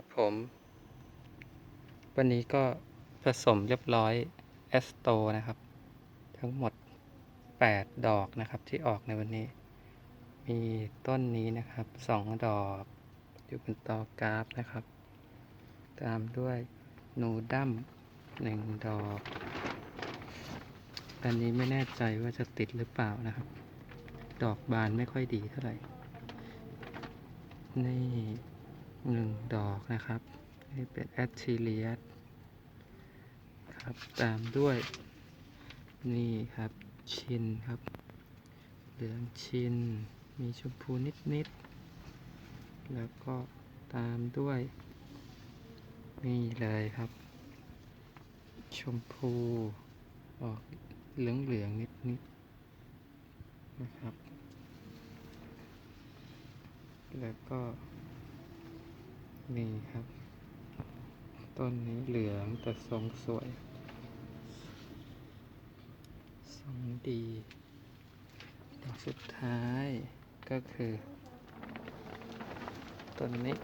ครับผม วันนี้ก็ผสมเรียบร้อยแอสโตนะครับ ทั้งหมด 8 ดอกนะครับที่ออกในวันนี้ มีต้นนี้นะครับ 2 ดอกอยู่บนตอกราฟนะครับ ตามด้วยหนูดั้มหนึ่งดอก อันนี้ไม่แน่ใจว่าจะติดหรือเปล่านะครับ ดอกบานไม่ค่อยดีเท่าไหร่ นี่ หนึ่งดอกนะครับนี่เป็นแอตชิเลียสครับตามด้วย นี่ครับชินครับ เหลืองชิน มีชมพูนิดๆ แล้วก็ตามด้วย นี่เลยครับ ชมพูออกเหลืองเหลืองนิดๆนะครับ แล้วก็ นี่ครับ ต้นนี้เหลืองแต่ทรงสวย ทรงดีดอกสุดท้ายก็คือ ต้นนี้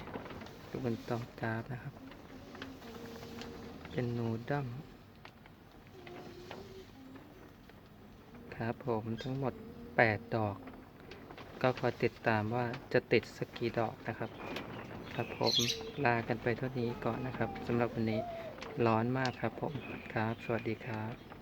อยู่บนตอกกาฟนะครับ เป็นนูดัมครับผมทั้งหมด 8 ดอก ก็คอยติดตามว่าจะติดสกกี่ดอกนะครับ ครับผมลากันไปเท่านี้ก่อนนะครับสำหรับวันนี้ร้อนมากครับผมครับ สวัสดีครับ